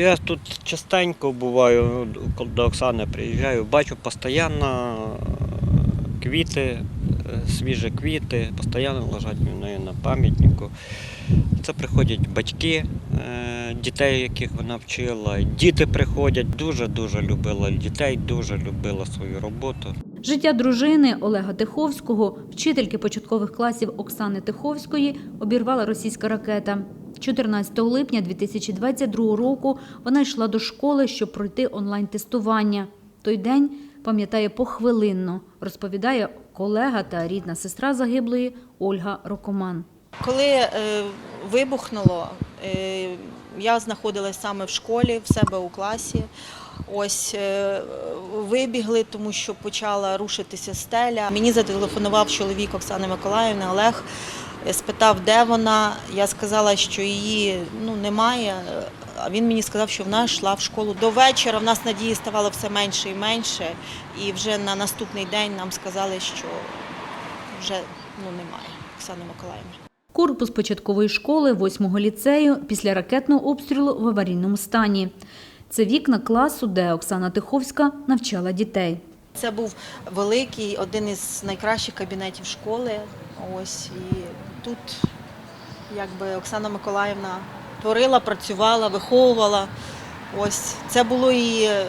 Я тут частенько буваю, ну, до Оксани приїжджаю, бачу постійно е, квіти, е, свіжі квіти, постійно лежать в неї на пам'ятнику. Це приходять батьки е, дітей, яких вона вчила. Діти приходять. Дуже-дуже любила дітей, дуже любила свою роботу. Життя дружини Олега Тиховського, вчительки початкових класів Оксани Тиховської, обірвала російська ракета. 14 липня 2022 року вона йшла до школи, щоб пройти онлайн-тестування. Той день пам'ятає похвилинно, розповідає колега та рідна сестра загиблої Ольга Рокоман. Коли е, вибухнуло, е, я знаходилась саме в школі, в себе у класі. Ось е, вибігли, тому що почала рушитися стеля. Мені зателефонував чоловік Оксани Миколаївни Олег, спитав, де вона. Я сказала, що її ну, немає. А він мені сказав, що вона йшла в школу до вечора. В нас надії ставало все менше і менше. І вже на наступний день нам сказали, що вже ну, немає Оксани Миколаївни. Корпус початкової школи 8-го ліцею після ракетного обстрілу в аварійному стані. Це вікна класу, де Оксана Тиховська навчала дітей. Це був великий, один із найкращих кабінетів школи. Ось і тут якби Оксана Миколаївна творила, працювала, виховувала. Ось це було її е,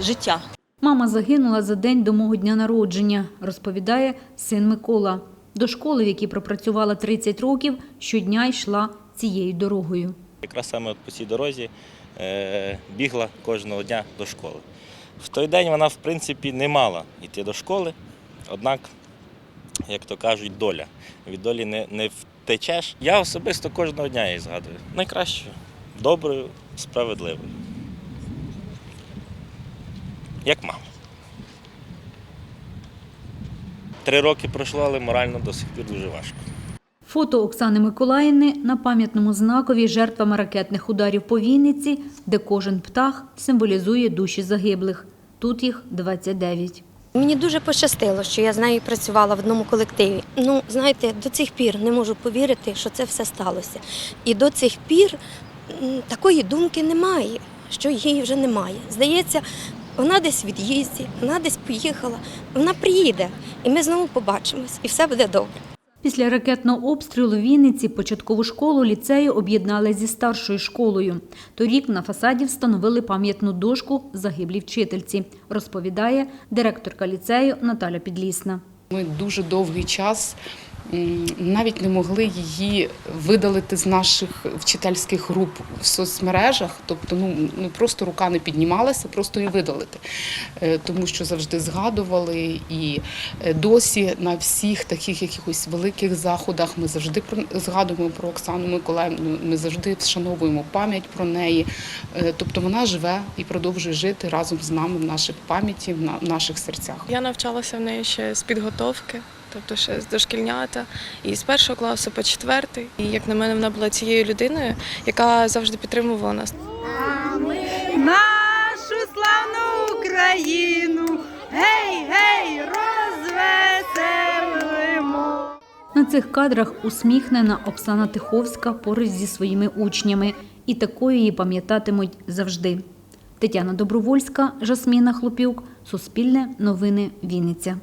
життя. Мама загинула за день до мого дня народження, розповідає син Микола. До школи, в якій пропрацювала 30 років, щодня йшла цією дорогою. Якраз саме по цій дорозі е, бігла кожного дня до школи. В той день вона, в принципі, не мала йти до школи, однак, як то кажуть, доля. Від долі не, не втечеш. Я особисто кожного дня її згадую. Найкращою, доброю, справедливою. Як мама. Три роки пройшло, але морально до сих пір дуже важко. Фото Оксани Миколаївни на пам'ятному знакові жертвами ракетних ударів по Вінниці, де кожен птах символізує душі загиблих. Тут їх 29. Мені дуже пощастило, що я з нею працювала в одному колективі. Ну, знаєте, до цих пір не можу повірити, що це все сталося. І до цих пір такої думки немає, що її вже немає. Здається, вона десь від'їзді, вона десь поїхала, вона приїде, і ми знову побачимось, і все буде добре. Після ракетного обстрілу Вінниці початкову школу ліцею об'єднали зі старшою школою. Торік на фасаді встановили пам'ятну дошку загиблій вчительці, розповідає директорка ліцею Наталя Підлісна. Ми дуже довгий час навіть не могли її видалити з наших вчительських груп в соцмережах. Тобто, ну, ну просто рука не піднімалася, просто її видалити. Е, Тому що завжди згадували і е, досі на всіх таких якихось великих заходах ми завжди згадуємо про Оксану Миколаївну, ми завжди вшановуємо пам'ять про неї. Е, Тобто вона живе і продовжує жити разом з нами в наших пам'яті, в наших серцях. Я навчалася в неї ще з підготовки, тобто ще з дошкільнята, і з першого класу по четвертий. І як на мене, вона була цією людиною, яка завжди підтримувала нас. нашу славну Україну, гей, гей, розвеселимо. На цих кадрах усміхнена Оксана Тиховська поруч зі своїми учнями, і такою її пам'ятатимуть завжди. Тетяна Добровольська, Жасміна Хлопюк, Суспільне новини Вінниця.